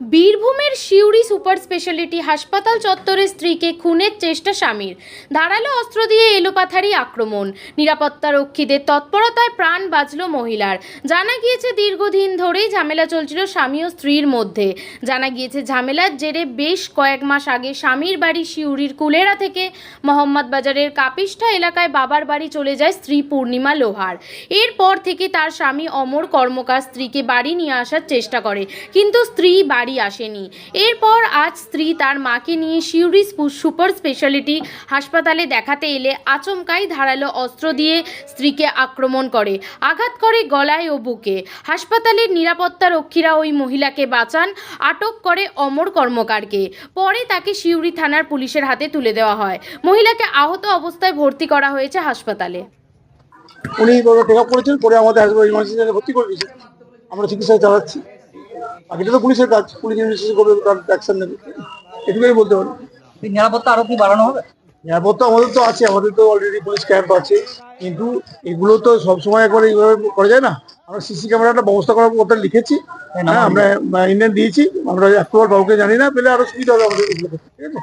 বীরভূমের Suri super speciality হাসপাতাল চত্বরে স্ত্রীকে খুনের চেষ্টা স্বামীর। ধারালো অস্ত্র দিয়ে এলোপাথারি আক্রমণ। নিরাপত্তা রক্ষীদের তৎপরতায় প্রাণ বাঁচল মহিলার। জানা গিয়েছে, দীর্ঘদিন ধরেই ঝামেলা চলছিল স্বামী ও স্ত্রীর মধ্যে। জানা গিয়েছে, ঝামেলার জেরে বেশ কয়েক মাস আগে স্বামীর বাড়ি সিউড়ির কুলেরা থেকে মোহাম্মদ বাজারের কাপিষ্ঠা এলাকায় বাবার বাড়ি চলে যায় স্ত্রী পূর্ণিমা লোহার। এরপর থেকে তার স্বামী অমর কর্মকার স্ত্রীকে বাড়ি নিয়ে আসার চেষ্টা করে। কিন্তু স্ত্রী বাড়ি আসেনি। এরপর আজ স্ত্রী তার মাকে নিয়ে স্পু- সুপার স্পেশালিটি হাসপাতালে দেখাতে এলে আচমকাই ধারালো অস্ত্র দিয়ে স্ত্রীকে আক্রমণ করে। আঘাত করে গলায় ও বুকে। হাসপাতালের নিরাপত্তা রক্ষীরা ওই মহিলাকে বাঁচান, আটক করে অমর কর্মকারকে। পরে তাকে সিউড়ি থানার পুলিশের হাতে তুলে দেওয়া হয়। মহিলাকে আহত অবস্থায় ভর্তি করা হয়েছে হাসপাতালে। উনি করেছেন, পরে আমাদের ভর্তি করে দিয়েছেন আমরা চিকিৎসা চালাচ্ছি। বাকিটা তো পুলিশের কাজ পুলিশ করবে তার অ্যাকশন নেবে এটুকুই বলতে পারি নিরাপত্তা আরও কি বাড়ানো হবে নিরাপত্তা আমাদের তো আছে আমাদের তো অলরেডি পুলিশ ক্যাম্প আছে কিন্তু এগুলো তো সবসময় একবারে এইভাবে করা যায় না আমরা সিসি ক্যামেরাটা ব্যবস্থা করার ওটা লিখেছি হ্যাঁ আমরা ইন্ডিয়ান দিয়েছি আমরা অ্যাপ্রুভাল কাউকে জানি না পেলে আরও সুবিধা হবে আমাদের ঠিক আছে